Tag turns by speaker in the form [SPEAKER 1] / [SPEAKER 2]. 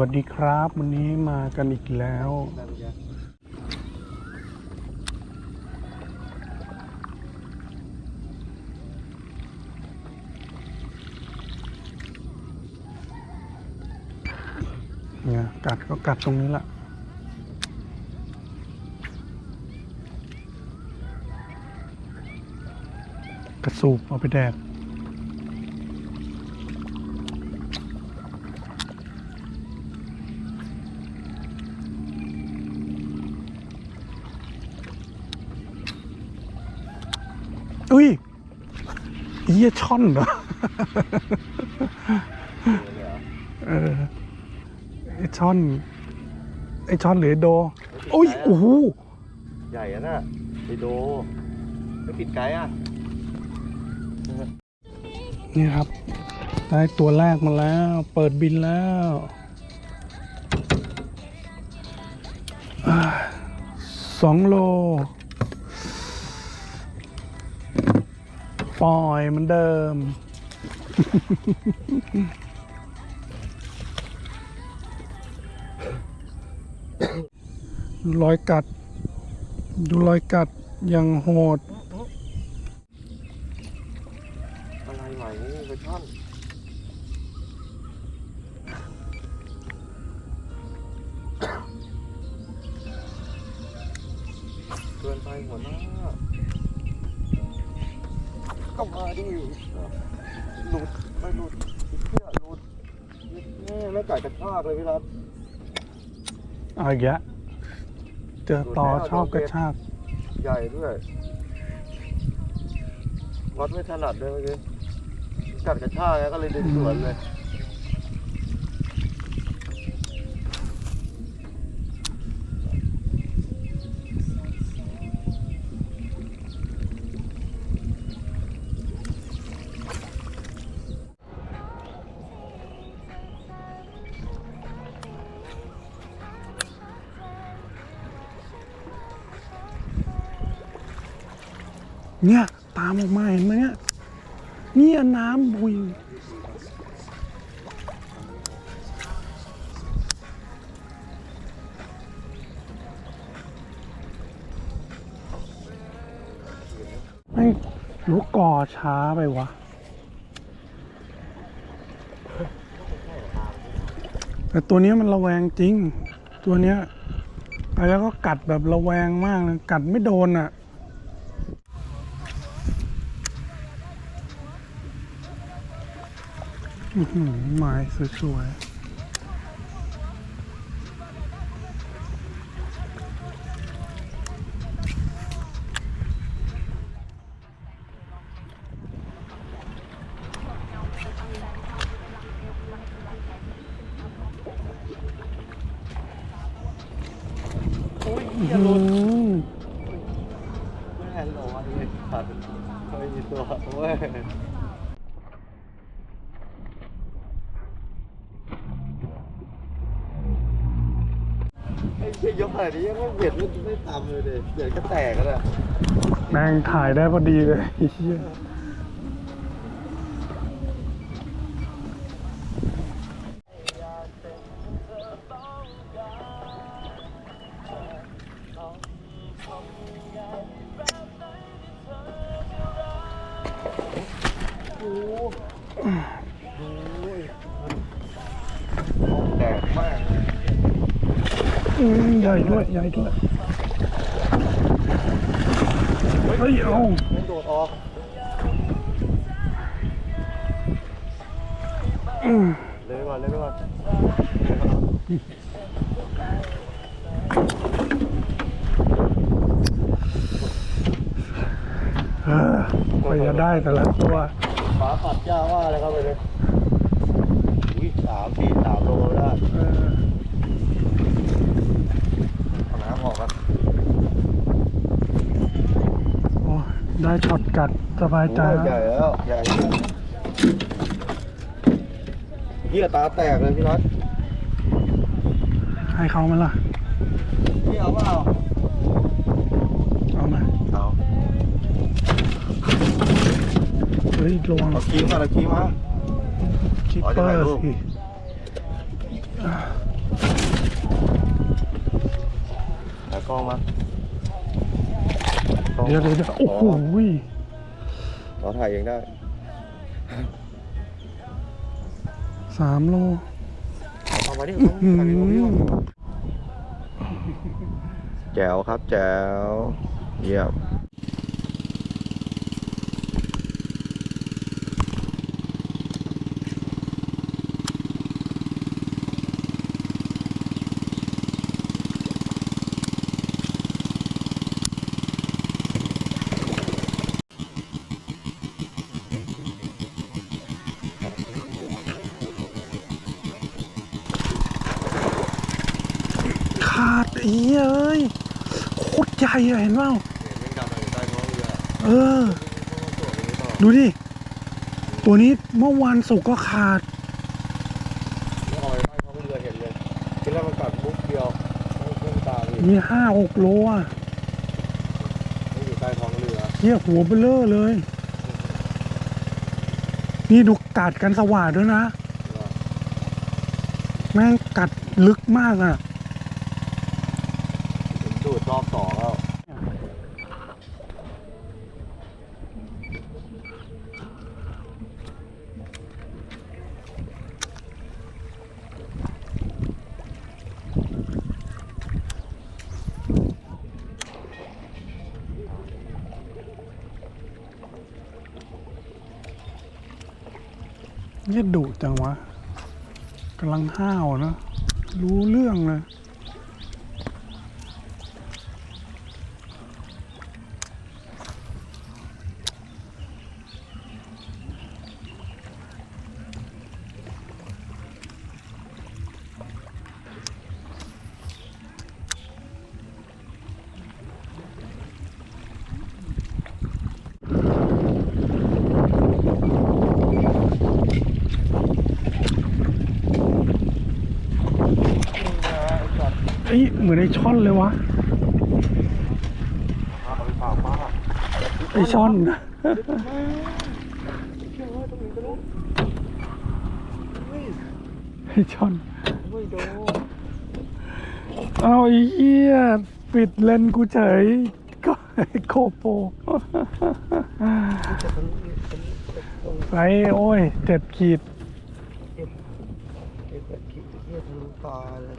[SPEAKER 1] วัสดีครับ วันนี้มากันอีกแล้ว เนี่ย กัดก็กัดตรงนี้แหละกระสูบเอาไปแดก อุ้ย เยี่ยช่อนเหรอเออไอช่อน ไอช่อนหรือไอ้โดอุ้ยโอ้โห
[SPEAKER 2] ใหญ่อะน่ะไปโดไม่ปิดไกด์อะ
[SPEAKER 1] นี่ครับ ได้ตัวแรกมาแล้ว เปิดบินแล้วอ่าสองโล ปล่อยเหมือนเดิม รอยกัด ดูรอยกัดอย่างโหด
[SPEAKER 2] ก็มาดิหลุดไม่หลุดเพื่อหลุดนี่ไม่ไก่กระชากเลยพี่รัต
[SPEAKER 1] เอาอีกแล้วเจอต่อชอบกระชาก
[SPEAKER 2] ใหญ่ด้วย วัดไม่ถนัดเลยเมื่อกี้กัดกระชากไงก็เลยดึงสวนเลย
[SPEAKER 1] เนี่ย ตามออกมาเห็นไหมเนี่ยเนี่ยน้ำบุยไม่รู้ก่อช้าไปวะแต่ตัวนี้มันระแวงจริง ตัวเนี้ยไปแล้วก็กัดแบบระแวงมากเลยกัดไม่โดนอะอหือ ไม้สวยๆอื้อหือ
[SPEAKER 2] ไม่แอนร้อนเลยขาดไม่มีตัวเว้ยไอ้เชี่ยยกข นาดนี้ยังไม่เบียดไม่ไม่ต่ำเลยเด็เบียดก็แตกแล้ว
[SPEAKER 1] แม่งถ่ายได้พอดีเลยไอ้เหี้ย ใหญ่ด้วยใหญ่ด้วยเฮ้ยเอา
[SPEAKER 2] ไม่โดดออก
[SPEAKER 1] อืม
[SPEAKER 2] เลยไปก่อนเลยไปก่อน
[SPEAKER 1] เออไปจะได้แต่ละตัว
[SPEAKER 2] ฝาปัดย่าว่าอะไรครับไปเลยอุ้ยสามสี่สามโลได้
[SPEAKER 1] ได้ช็อตกัดสบายใจ
[SPEAKER 2] โอ้ยใหญ่
[SPEAKER 1] แล้ว
[SPEAKER 2] ใหญ่แล้วเหี้ยตาแตกเลยพี่นัอต
[SPEAKER 1] ให้เขามันล่ะ
[SPEAKER 2] พี่เอาเปล่า
[SPEAKER 1] เอาไหม
[SPEAKER 2] เอา
[SPEAKER 1] เฮ้ยระวัง
[SPEAKER 2] เอาคีมาเอาคีมา
[SPEAKER 1] คิป
[SPEAKER 2] เป
[SPEAKER 1] อร์
[SPEAKER 2] สิแล้
[SPEAKER 1] ว
[SPEAKER 2] กล้องมา
[SPEAKER 1] เดี๋ยวเดี๋ยวเดี๋ยวโอ้โห
[SPEAKER 2] เราถ่ายเองได้
[SPEAKER 1] สามโล
[SPEAKER 2] เอามาดิ
[SPEAKER 1] อื้อหือ
[SPEAKER 2] แจ๋วครับแจ๋วเยี่ยม
[SPEAKER 1] ขาดไอ้เหี้ยเอ้ยโคตรใหญ่อะเห็นเปล่า
[SPEAKER 2] เห็นดำอยู่ใต้ท้องเรือ
[SPEAKER 1] เออ ดูดิ ตัวนี้เมื่อวานสุกร์ก็ขาด
[SPEAKER 2] ไม่เอาไปใต้ท้องเรือเห็นเลยคิดว่ามันกัดมุกเดียวไม่ขึ้นตาเลย
[SPEAKER 1] มีห้าหกโลอะ
[SPEAKER 2] ไม่อยู่ใต้ท้องเรือ
[SPEAKER 1] เหี้ยหัวเบลอเลย นี่ดูกัดกันสว่างด้วยนะ แม่งกัดลึกมากอะ
[SPEAKER 2] ผมดูดรอบสองแล้ว
[SPEAKER 1] เนี่ยดุจังวะกำลังห้าวนะ รู้เรื่องเลย เอ้ยเหมือนไอช่อนเลยวะ
[SPEAKER 2] ไอ
[SPEAKER 1] ช่อนนะไอช่อนเอาไอ้เหี้ยปิดเลนกูเฉยก็โคโปไปโอ้ยเจ็ดขีด
[SPEAKER 2] ไอ้แบบคิดเที่ยทะลุตาเลย